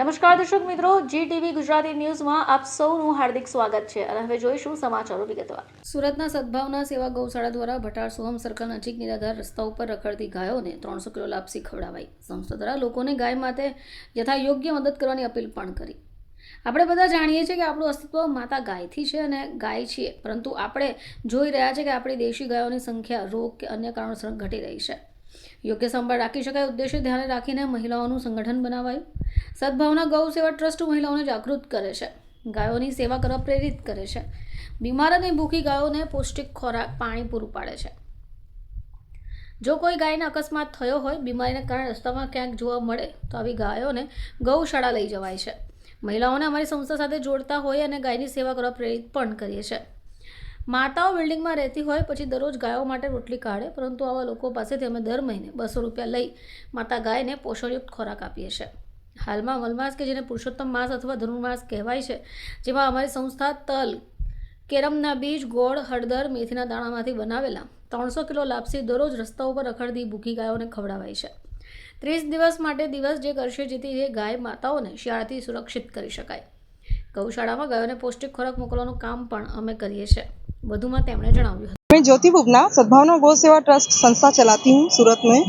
નમસ્કાર દર્શક મિત્રો જી ટીવી ગુજરાતી ન્યૂઝમાં આપ સૌનું હાર્દિક સ્વાગત છે. અને હવે જોઈશું સમાચારો વિગતવાર. સુરતના સદભાવના સેવા ગૌશાળા દ્વારા ભટાર સોહમ સર્કલ નજીક નિરાધાર રસ્તા ઉપર રખડતી ગાયોને ત્રણસો કિલો લાપસી ખવડાવાઈ. સંસ્થા દ્વારા લોકોને ગાય માટે યથા યોગ્ય મદદ કરવાની અપીલ પણ કરી. આપણે બધા જાણીએ છીએ કે આપણું અસ્તિત્વ માતા ગાયથી છે અને ગાય છીએ. પરંતુ આપણે જોઈ રહ્યા છે કે આપણી દેશી ગાયોની સંખ્યા રોગ કે અન્ય કારણોસર ઘટી રહી છે. યોગ્ય સંભાળ રાખી શકાય. ઉદ્દેશ્ય ધ્યાને રાખીને મહિલાઓનું સંગઠન બનાવાયું. સદભાવના ગૌ સેવા ટ્રસ્ટ મહિલાઓને જાગૃત કરે છે. ગાયોની સેવા કરવા પ્રેરિત કરે છે. બીમાર અને ભૂખી ગાયોને પૌષ્ટિક ખોરાક, પાણી પૂરું પાડે છે. જો કોઈ ગાયને અકસ્માત થયો હોય, બીમારીને કારણે રસ્તામાં ક્યાંક જોવા મળે, તો આવી ગાયોને ગૌશાળા લઈ જવાય છે. મહિલાઓને અમારી સંસ્થા સાથે જોડતા હોય અને ગાયની સેવા કરવા પ્રેરિત પણ કરીએ છીએ માતાઓ બિલ્ડિંગમાં રહેતી હોય પછી દરરોજ ગાયો માટે રોટલી કાઢે, પરંતુ આવા લોકો પાસેથી અમે દર મહિને બસો રૂપિયા લઈ માતા ગાયને પોષણયુક્ત ખોરાક આપીએ છીએ. હાલમાં મલમાસ કે જેને પુરુષોત્તમ માસ અથવા ધનુર્માસ કહેવાય છે, જેમાં અમારી સંસ્થા તલ, કેરમના બીજ, ગોળ, હળદર, મેથીના દાણામાંથી બનાવેલા ત્રણસો કિલો લાપસી દરરોજ રસ્તા ઉપર રખડતી ભૂખી ગાયોને ખવડાવાય છે. ત્રીસ દિવસ માટે દિવસ જે કરશે જેથી એ ગાય માતાઓને શિયાળાથી સુરક્ષિત કરી શકાય. ગૌશાળામાં ગાયોને પૌષ્ટિક ખોરાક મોકલવાનું કામ પણ અમે કરીએ છીએ. વધુમાં તેમણે જણાવ્યું હતું मैं ज्योति बुगना सद्भावना गौ सेवा ट्रस्ट संस्था चलाती हूँ सूरत में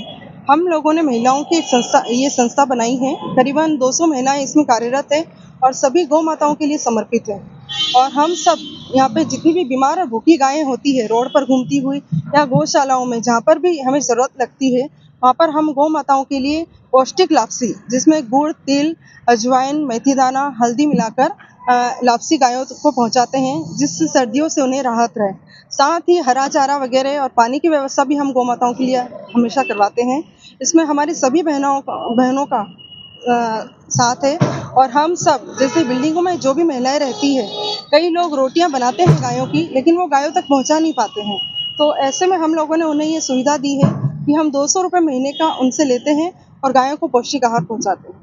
हम लोगों ने महिलाओं की एक संस्था ये संस्था बनाई है करीबन 200 महिलाएं इसमें कार्यरत है और सभी गौ माताओं के लिए समर्पित है और हम सब यहाँ पे जितनी भी बीमार और भूखी गायें होती है रोड पर घूमती हुई या गौशालाओं में जहाँ पर भी हमें ज़रूरत लगती है वहाँ पर हम गौ माताओं के लिए पौष्टिक लापसी जिसमें गुड़ तिल अजवाइन मेथी दाना हल्दी मिलाकर लापसी गायों को पहुँचाते हैं जिससे सर्दियों से उन्हें राहत रहे। साथ ही हरा चारा वगैरह और पानी की व्यवस्था भी हम गौ माताओं के लिए हमेशा करवाते हैं। इसमें हमारी सभी बहनों का बहनों का अ, साथ है और हम सब जैसे बिल्डिंगों में जो भी महिलाएँ रहती है कई लोग रोटियाँ बनाते हैं गायों की लेकिन वो गायों तक पहुँचा नहीं पाते हैं। तो ऐसे में हम लोगों ने उन्हें ये सुविधा दी है कि हम दो सौ रुपये महीने का उनसे लेते हैं और गायों को पौष्टिक आहार पहुँचाते हैं।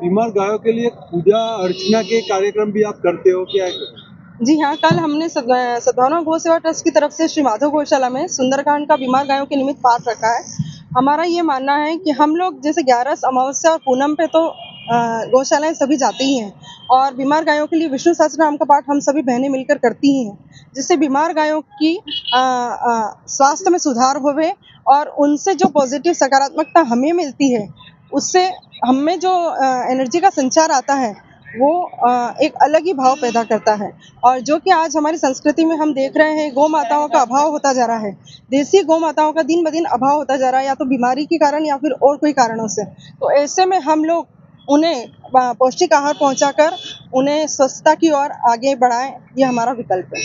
बीमार गायों के लिए पूजा अर्चना के कार्यक्रम भी आप करते हो क्या? जी हाँ कल हमने सद- सद्भावना गौ सेवा ट्रस्ट की तरफ़ से श्री माधव गौशाला में सुंदरकांड का बीमार गायों के निमित्त पाठ रखा है। हमारा ये मानना है कि हम लोग जैसे ग्यारस अमावस्या और पूनम पे तो गौशालाएँ सभी जाते ही हैं और बीमार गायों के लिए विष्णु सहस्त्र नाम का पाठ हम सभी बहनें मिलकर करती ही हैं जिससे बीमार गायों की स्वास्थ्य में सुधार होवे और उनसे जो पॉजिटिव सकारात्मकता हमें मिलती है, उससे हमें जो एनर्जी का संचार आता है, वो एक अलग ही भाव पैदा करता है। और जो कि आज हमारी संस्कृति में हम देख रहे हैं गौ माताओं का अभाव होता जा रहा है। देसी गौ माताओं का दिन ब दिन अभाव होता जा रहा है, या तो बीमारी के कारण या फिर और कोई कारणों से। तो ऐसे में हम लोग उन्हें पौष्टिक आहार पहुंचाकर उन्हें स्वच्छता की ओर आगे बढ़ाएँ, ये हमारा विकल्प है।